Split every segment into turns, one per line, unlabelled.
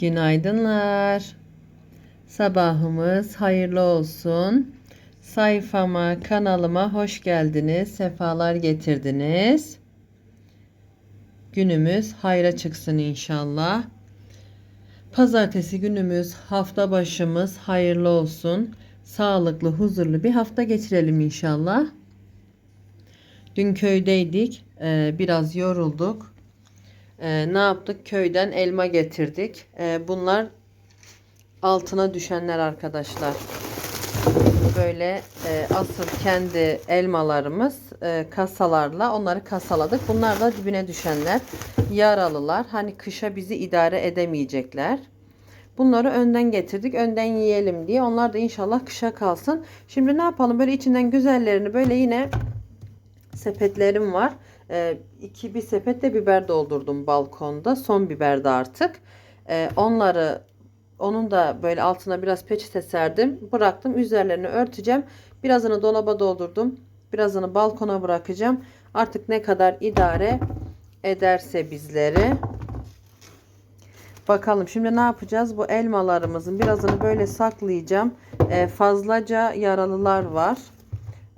Günaydınlar. Sabahımız hayırlı olsun. Sayfama, kanalıma hoş geldiniz. Sefalar getirdiniz. Günümüz hayra çıksın inşallah. Pazartesi günümüz, hafta başımız hayırlı olsun. Sağlıklı, huzurlu bir hafta geçirelim inşallah. Dün köydeydik. Biraz yorulduk. Ee, ne yaptık? Köyden elma getirdik. Ee, bunlar altına düşenler arkadaşlar. Böyle e, asıl kendi elmalarımız e, kasalarla onları kasaladık. Bunlar da dibine düşenler. Yaralılar. Hani kışa bizi idare edemeyecekler. Bunları önden getirdik. Önden yiyelim diye. Onlar da inşallah kışa kalsın. Şimdi ne yapalım? Böyle içinden güzellerini böyle yine sepetlerim var. Ee, iki bir sepet de biber doldurdum balkonda. Son biber de artık. Ee, onları onun da böyle altına biraz peçete serdim. Bıraktım. Üzerlerini örteceğim. Birazını dolaba doldurdum. Birazını balkona bırakacağım. Artık ne kadar idare ederse bizleri. Bakalım şimdi ne yapacağız? Bu elmalarımızın birazını böyle saklayacağım. Ee, fazlaca yaralılar var.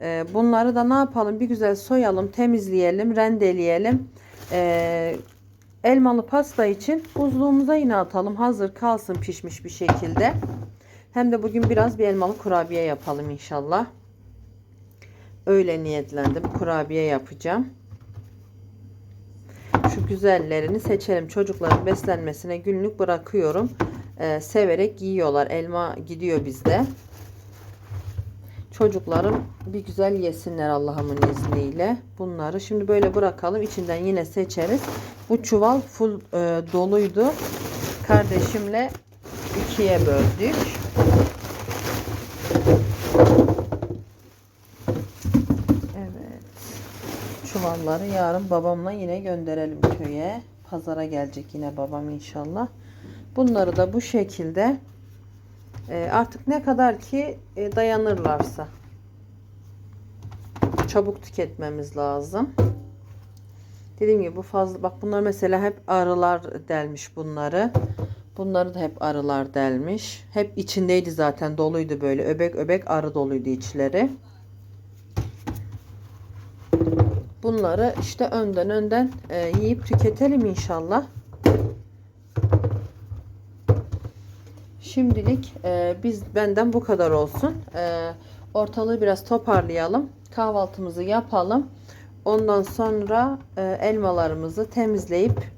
Ee, bunları da ne yapalım? Bir güzel soyalım, temizleyelim, rendeleyelim. Ee, elmalı pasta için buzluğumuza yine atalım. Hazır kalsın pişmiş bir şekilde. Hem de bugün biraz bir elmalı kurabiye yapalım inşallah. Öyle niyetlendim. Kurabiye yapacağım. Şu güzellerini seçelim. Çocukların beslenmesine günlük bırakıyorum. Ee, severek yiyorlar. Elma gidiyor bizde. Çocuklarım bir güzel yesinler Allah'ımın izniyle. Bunları şimdi böyle bırakalım. İçinden yine seçeriz. Bu çuval full e, doluydu. Kardeşimle ikiye böldük. Evet. Çuvalları yarın babamla yine gönderelim köye. Pazara gelecek yine babam inşallah. Bunları da bu şekilde e, artık ne kadar ki e, dayanırlarsa çabuk tüketmemiz lazım. Dediğim gibi bu fazla bak bunlar mesela hep arılar delmiş bunları. Bunları da hep arılar delmiş. Hep içindeydi zaten doluydu böyle öbek öbek arı doluydu içleri. Bunları işte önden önden e, yiyip tüketelim inşallah. Şimdilik e, biz benden bu kadar olsun. E, ortalığı biraz toparlayalım. Kahvaltımızı yapalım. Ondan sonra e, elmalarımızı temizleyip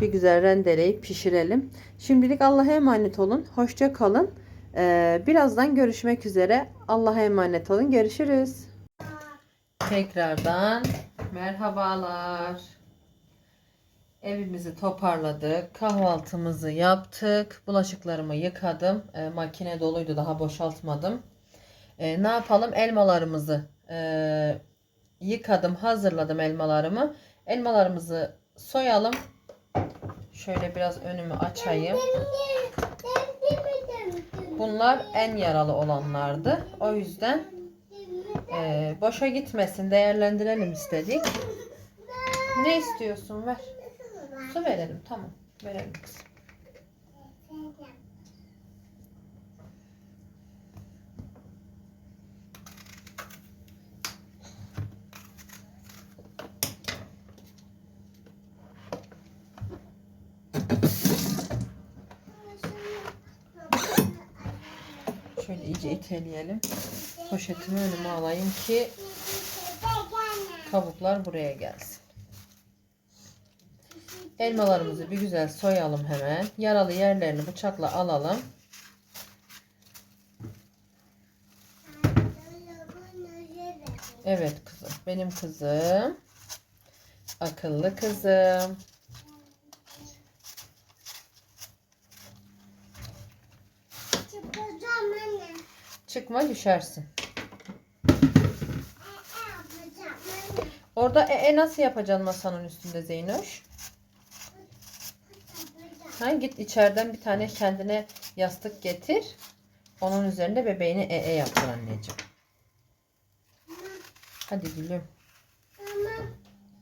bir güzel rendeleyip pişirelim. Şimdilik Allah'a emanet olun. Hoşça kalın. E, birazdan görüşmek üzere. Allah'a emanet olun. Görüşürüz. Tekrardan merhabalar. Evimizi toparladık. Kahvaltımızı yaptık. Bulaşıklarımı yıkadım. E, makine doluydu. Daha boşaltmadım. E, ne yapalım? Elmalarımızı e, yıkadım. Hazırladım elmalarımı. Elmalarımızı soyalım. Şöyle biraz önümü açayım. Bunlar en yaralı olanlardı. O yüzden e, boşa gitmesin. Değerlendirelim istedik. Ne istiyorsun? Ver. Su verelim. Tamam. Verelim kızım. Şöyle iyice iteleyelim. Poşetimi önüme alayım ki kabuklar buraya gelsin. Elmalarımızı bir güzel soyalım hemen. Yaralı yerlerini bıçakla alalım. Evet kızım. Benim kızım. Akıllı kızım. Çıkma düşersin. Orada e, e nasıl yapacaksın masanın üstünde Zeynoş? Ha, git içeriden bir tane kendine yastık getir. Onun üzerinde bebeğini e e yaptır anneciğim. Hadi gülüm.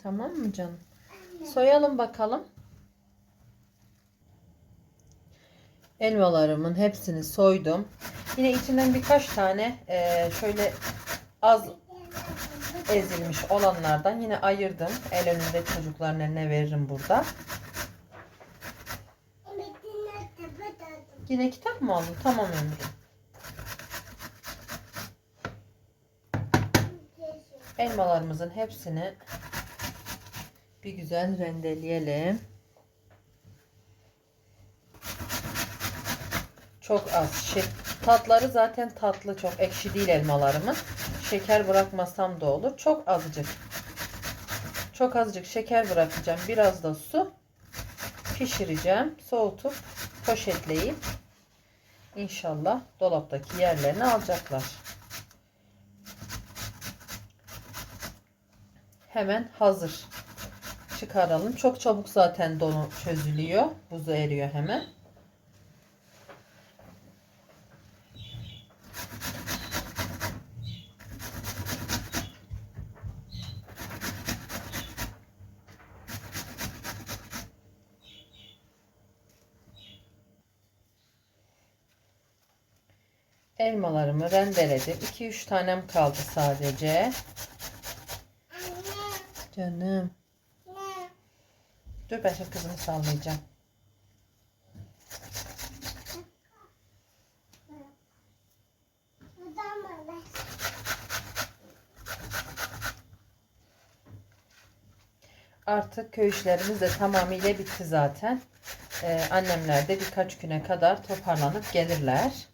Tamam mı canım? Soyalım bakalım. Elmalarımın hepsini soydum. Yine içinden birkaç tane e, şöyle az ezilmiş olanlardan yine ayırdım. El önünde çocukların eline veririm burada. Yine kitap mı aldın? Tamam Ömrüm. Elmalarımızın hepsini bir güzel rendeleyelim. Çok az. Şey, tatları zaten tatlı. Çok ekşi değil elmalarımın. Şeker bırakmasam da olur. Çok azıcık. Çok azıcık şeker bırakacağım. Biraz da su. Pişireceğim. Soğutup poşetleyip inşallah dolaptaki yerlerini alacaklar. Hemen hazır. Çıkaralım. Çok çabuk zaten donu çözülüyor. Buzu eriyor hemen. Elmalarımı rendeledim. 2-3 tanem kaldı sadece. Canım. Dur ben kızımı sallayacağım. Artık köy işlerimiz de tamamıyla bitti zaten. Ee, annemler de birkaç güne kadar toparlanıp gelirler.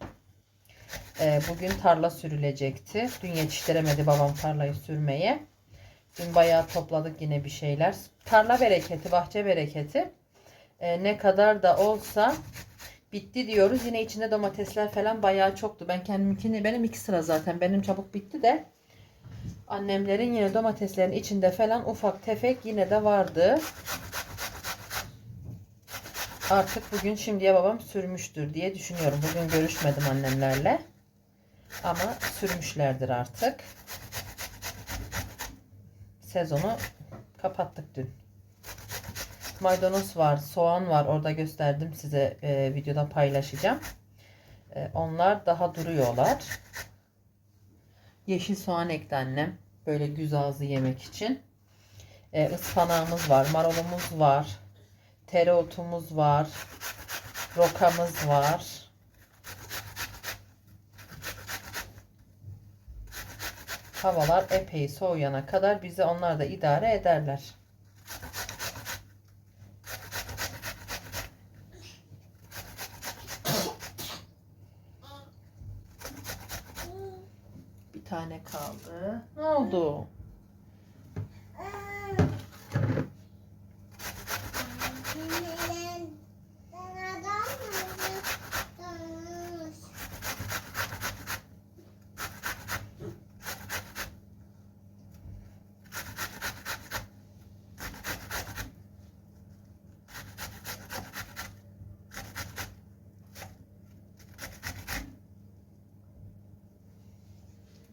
Ee, bugün tarla sürülecekti. Dün yetiştiremedi babam tarlayı sürmeye. Dün bayağı topladık yine bir şeyler. Tarla bereketi, bahçe bereketi. Ee, ne kadar da olsa bitti diyoruz. Yine içinde domatesler falan bayağı çoktu. Ben kendiminkini, benim iki sıra zaten. Benim çabuk bitti de. Annemlerin yine domateslerin içinde falan ufak tefek yine de vardı. Artık bugün şimdiye babam sürmüştür diye düşünüyorum. Bugün görüşmedim annemlerle. Ama sürmüşlerdir artık. Sezonu kapattık dün. Maydanoz var, soğan var. Orada gösterdim size e, videoda paylaşacağım. E, onlar daha duruyorlar. Yeşil soğan ekti annem. Böyle güz ağzı yemek için. E, ıspanağımız var, marulumuz var. Tereotumuz var. Rokamız var. Havalar epey soğuyana kadar bize onlar da idare ederler. Bir tane kaldı. Ne oldu?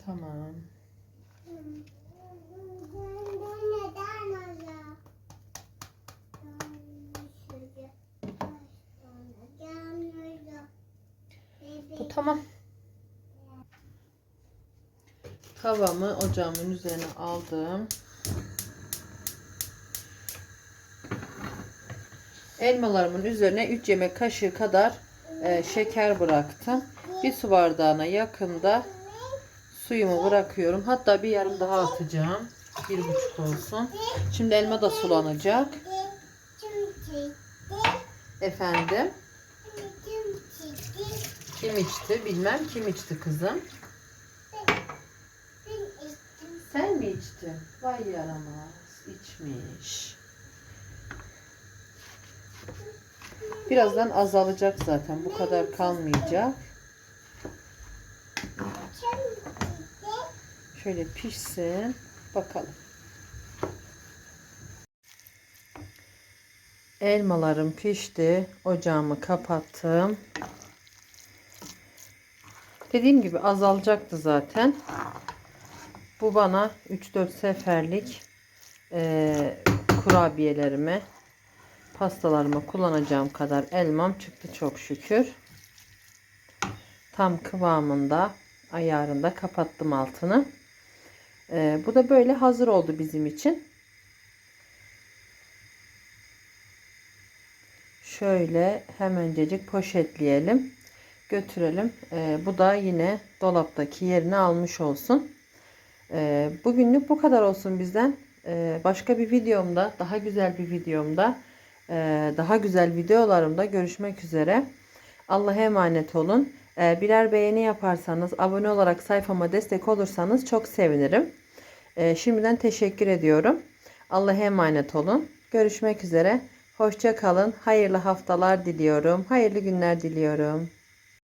Tamam. Bu tamam. Tavamı ocağımın üzerine aldım. Elmalarımın üzerine 3 yemek kaşığı kadar e, şeker bıraktım. Bir su bardağına yakında suyumu bırakıyorum. Hatta bir yarım daha atacağım. Bir buçuk olsun. Şimdi elma da sulanacak. Efendim. Kim içti? Bilmem kim içti kızım. Sen mi içtin? Vay yaramaz. içmiş. Birazdan azalacak zaten. Bu kadar kalmayacak. Şöyle pişsin. Bakalım. Elmalarım pişti. Ocağımı kapattım. Dediğim gibi azalacaktı zaten. Bu bana 3-4 seferlik e, kurabiyelerime, pastalarıma kullanacağım kadar elmam çıktı çok şükür. Tam kıvamında ayarında kapattım altını. Ee, bu da böyle hazır oldu bizim için. Şöyle hemencecik poşetleyelim. Götürelim. Ee, bu da yine dolaptaki yerini almış olsun. Ee, bugünlük bu kadar olsun bizden. Ee, başka bir videomda, daha güzel bir videomda, e, daha güzel videolarımda görüşmek üzere. Allah'a emanet olun. Ee, birer beğeni yaparsanız, abone olarak sayfama destek olursanız çok sevinirim. Ee, şimdiden teşekkür ediyorum. Allah'a emanet olun. Görüşmek üzere. Hoşça kalın. Hayırlı haftalar diliyorum. Hayırlı günler diliyorum.